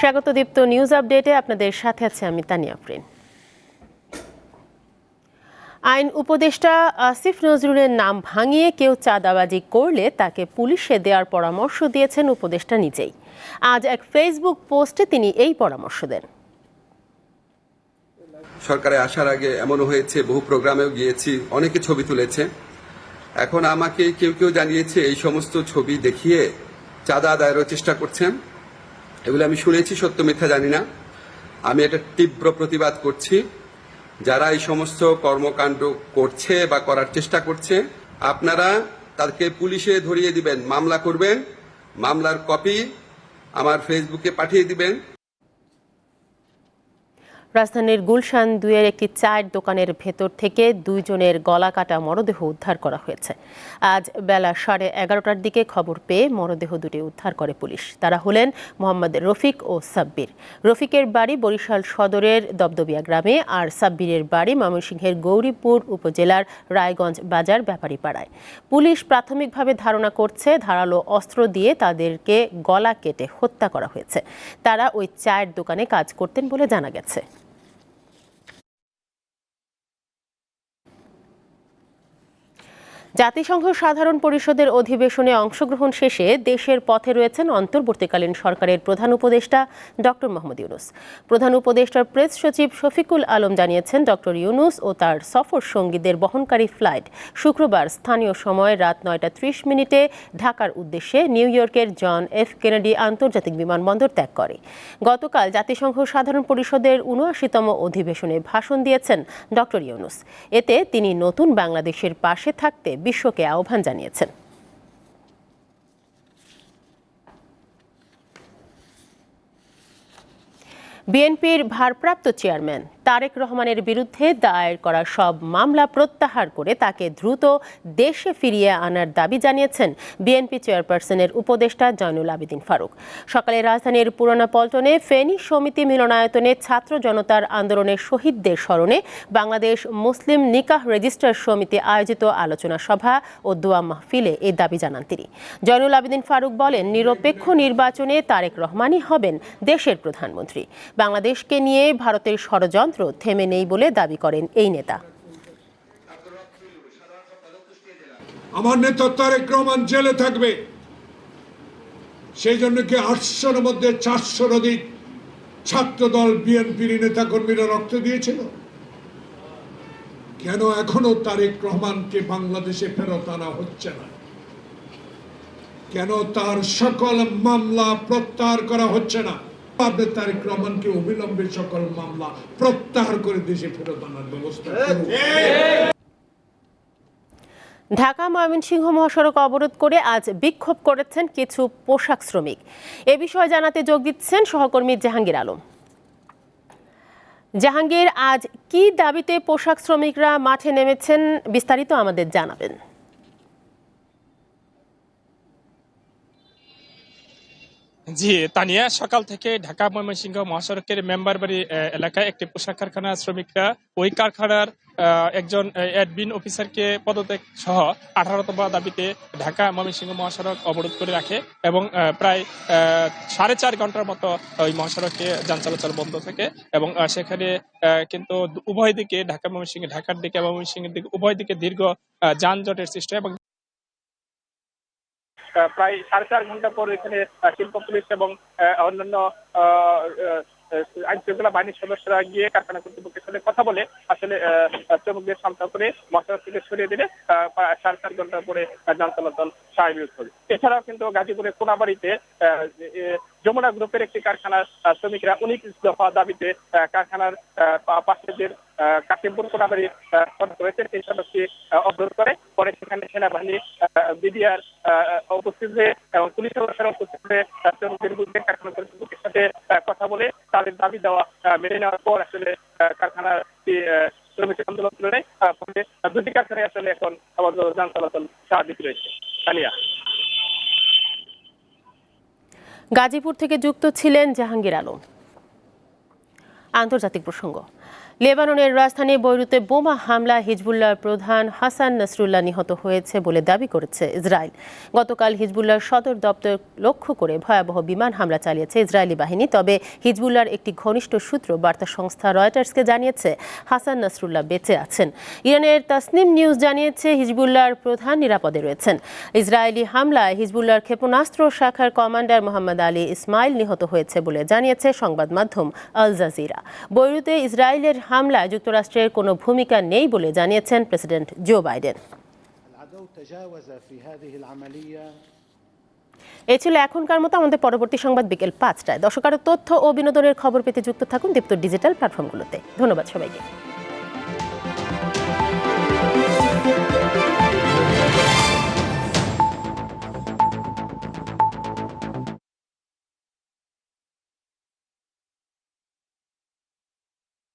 স্বাগত দীপ্ত নিউজ আপডেটে আপনাদের সাথে আছে আমি তানিয়া আফরিন। আইন উপদেষ্টা আসিফ নজরুলের নাম ভাঙিয়ে কেউ চাঁদাবাজি করলে তাকে পুলিশে দেওয়ার পরামর্শ দিয়েছেন উপদেষ্টা নিজেই। আজ এক ফেসবুক পোস্টে তিনি এই পরামর্শ দেন। সরকারে আসার আগে এমনও হয়েছে, বহু প্রোগ্রামেও গিয়েছি, অনেকে ছবি তুলেছে। এখন আমাকে কেউ কেউ জানিয়েছে, এই সমস্ত ছবি দেখিয়ে চাঁদা আদায়েরও চেষ্টা করছেন। এগুলো আমি শুনেছি, সত্য, মিথ্যা জানি না। আমি এটা তীব্র প্রতিবাদ করছি। যারা এই সমস্ত কর্মকাণ্ড করছে বা করার চেষ্টা করছে, আপনারা তাদেরকে পুলিশে ধরিয়ে দিবেন, মামলা করবেন, মামলার কপি আমার ফেসবুকে পাঠিয়ে দিবেন। রাজধানীর গুলশান দুইয়ের একটি চায়ের দোকানের ভেতর থেকে দুইজনের গলা কাটা মরদেহ উদ্ধার করা হয়েছে। আজ বেলা সাড়ে এগারোটার দিকে খবর পেয়ে মরদেহ দুটি উদ্ধার করে পুলিশ। তারা হলেন মোহাম্মদ রফিক ও সাব্বির। রফিকের বাড়ি বরিশাল সদরের দবদবিয়া গ্রামে আর সাব্বিরের বাড়ি ময়মনসিংহের গৌরীপুর উপজেলার রায়গঞ্জ বাজার ব্যাপারী পাড়ায় পুলিশ প্রাথমিকভাবে ধারণা করছে, ধারালো অস্ত্র দিয়ে তাদেরকে গলা কেটে হত্যা করা হয়েছে। তারা ওই চায়ের দোকানে কাজ করতেন বলে জানা গেছে। জাতিসংঘ সাধারণ পরিষদের অধিবেশনে অংশগ্রহণ শেষে দেশের পথে রয়েছেন অন্তর্বর্তীকালীন সরকারের প্রধান উপদেষ্টা ডক্টর মোহাম্মদ ইউনুস। প্রধান উপদেষ্টার প্রেস সচিব শফিকুল আলম জানিয়েছেন, ডক্টর ইউনুস ও তার সফর সঙ্গীদের বহনকারী ফ্লাইট শুক্রবার স্থানীয় সময় রাত নয়টা ত্রিশ মিনিটে ঢাকার উদ্দেশ্যে নিউ ইয়র্কের জন এফ কেনেডি আন্তর্জাতিক বিমানবন্দর ত্যাগ করে। গতকাল জাতিসংঘ সাধারণ পরিষদের উনআশিতম অধিবেশনে ভাষণ দিয়েছেন ডক্টর ইউনুস। এতে তিনি নতুন বাংলাদেশের পাশে থাকতে বিশ্বকে আহ্বান জানিয়েছেন। বিএনপির ভারপ্রাপ্ত চেয়ারম্যান তারেক রহমানের বিরুদ্ধে দায়ের করা সব মামলা প্রত্যাহার করে তাকে দ্রুত দেশে ফিরিয়ে আনার দাবি জানিয়েছেন বিএনপি চেয়ারপারসনের উপদেষ্টা জয়নুল আবেদিন ফারুক। সকালে রাজধানীর পুরানা পল্টনে ফেনী সমিতি মিলনায়তনে ছাত্র জনতার আন্দোলনের শহীদদের স্মরণে বাংলাদেশ মুসলিম নিকাহ রেজিস্ট্রার সমিতি আয়োজিত আলোচনা সভা ও দোয়া মাহফিলে এই দাবি জানান তিনি। জয়নুল আবেদিন ফারুক বলেন, নিরপেক্ষ নির্বাচনে তারেক রহমানই হবেন দেশের প্রধানমন্ত্রী। বাংলাদেশকে নিয়ে ভারতের ষড়যন্ত্র থেমে নেই বলে দাবি করেন এই নেতা। আমার নেতা তারেক রহমান জেলে থাকবে। সেই জন্য কি আটশোর মধ্যে চারশোর অধিক ছাত্র দল বিএনপির নেতা কর্মীরা রক্ত দিয়েছিল? কেন এখনও তারেক রহমানকে বাংলাদেশে ফেরত আনা হচ্ছে না? কেন তার সকল মামলা প্রত্যাহার করা হচ্ছে না? আপনি তারেক রহমানকে অবিলম্বে সকল মামলা প্রত্যাহার করে দেশে ফেরত আনার ব্যবস্থা ঢাকা ময়মনসিংহ মহাসড়ক অবরোধ করে আজ বিক্ষোভ করেছেন কিছু পোশাক শ্রমিক। এ বিষয়ে জানাতে যোগ দিচ্ছেন সহকর্মী জাহাঙ্গীর আলম। জাহাঙ্গীর আজ কি দাবিতে পোশাক শ্রমিকরা মাঠে নেমেছেন বিস্তারিত আমাদের জানাবেন। জি, তানিয়া, সকাল থেকে ঢাকা ময়মনসিংহ মহাসড়কের মেম্বার বাড়ি এলাকায় একটি পোশাক কারখানার শ্রমিকরা ওই কারখানার একজন অ্যাডমিন অফিসারকে পদত্যাগ সহ আঠারোতম দাবিতে ঢাকা ময়মনসিংহ মহাসড়ক অবরোধ করে রাখে এবং প্রায় সাড়ে চার ঘণ্টার মতো ওই মহাসড়কে যান চলাচল বন্ধ থাকে এবং সেখানে কিন্তু উভয় দিকে ঢাকা ময়মনসিংহ, ঢাকার দিকে ময়মনসিংহের দিকে উভয় দিকে দীর্ঘ যানজটের সৃষ্টি হয় এবং প্রায় সাড়ে চার ঘণ্টা পর এখানে শিল্প পুলিশ এবং অন্যান্য আইন শৃঙ্খলা বাহিনীর সদস্যরা গিয়ে কারখানা কর্তৃপক্ষের সাথে কথা বলে আসলে শ্রমিকদের শান্ত করে মশলা থেকে সরিয়ে দিলে সাড়ে চার ঘণ্টা পরে যান চলাচল স্বাভাবিক হবে। এছাড়াও কিন্তু গাজীপুরের কোনাবাড়িতে যমুনা গ্রুপের একটি কারখানার শ্রমিকরা উনিশ দফা দাবিতে কারখানার পাশেদের কাশিমপুর কোনাবাড়ি সড়ক রয়েছে। সেই সড়কটি অবরোধ করে। পরে সেখানে সেনাবাহিনী বিডিআর উপস্থিত হয়ে এবং পুলিশ সদস্যরা উপস্থিত হয়ে শ্রমিকদের বিরুদ্ধে কারখানা কর্তৃপক্ষের সাথে কথা বলে তাদের দাবি দেওয়া মেনে নেওয়ার পর আসলে কারখানার শ্রমিক আন্দোলন তুলে নেয় আহ, ফলে দুটি কারখানায় আসলে এখন আমাদের যান চলাচল স্বাভাবিক রয়েছে। তানিয়া। গাজীপুর থেকে যুক্ত ছিলেন জাহাঙ্গীর আলম। আন্তর্জাতিক প্রসঙ্গ। লেবাননের রাজধানী বৈরুতে বোমা হামলা, হিজবুল্লাহর প্রধান হাসান নাসরুল্লাহ নিহত হয়েছে বলে দাবি করেছে ইসরায়েল। গতকাল হিজবুল্লাহর সদর দপ্তর লক্ষ্য করে ভয়াবহ বিমান হামলা চালিয়েছে ইসরায়েলি বাহিনী, তবে হিজবুল্লাহর একটি ঘনিষ্ঠ সূত্র বার্তা সংস্থা রয়টার্সকে জানিয়েছে হাসান নাসরুল্লাহ বেঁচে আছেন। ইরানের তাসনিম নিউজ জানিয়েছে হিজবুল্লাহর প্রধান নিরাপদে রয়েছেন। ইসরায়েলি হামলায় হিজবুল্লাহর ক্ষেপণাস্ত্র শাখার কমান্ডার মোহাম্মদ আলী ইসমাইল নিহত হয়েছে বলে জানিয়েছে সংবাদ মাধ্যম আল জাজিরা। বৈরুতে ইসরায়েলের হামলায় যুক্তরাষ্ট্রের কোনো ভূমিকা নেই বলে জানিয়েছেন প্রেসিডেন্ট জো বাইডেন। এ ছিল এখনকার মতো, আমাদের পরবর্তী সংবাদ বিকেল পাঁচটায়। দর্শক তথ্য ও বিনোদনের খবর পেতে যুক্ত থাকুন দীপ্ত ডিজিটাল প্ল্যাটফর্মগুলোতে। ধন্যবাদ সবাইকে।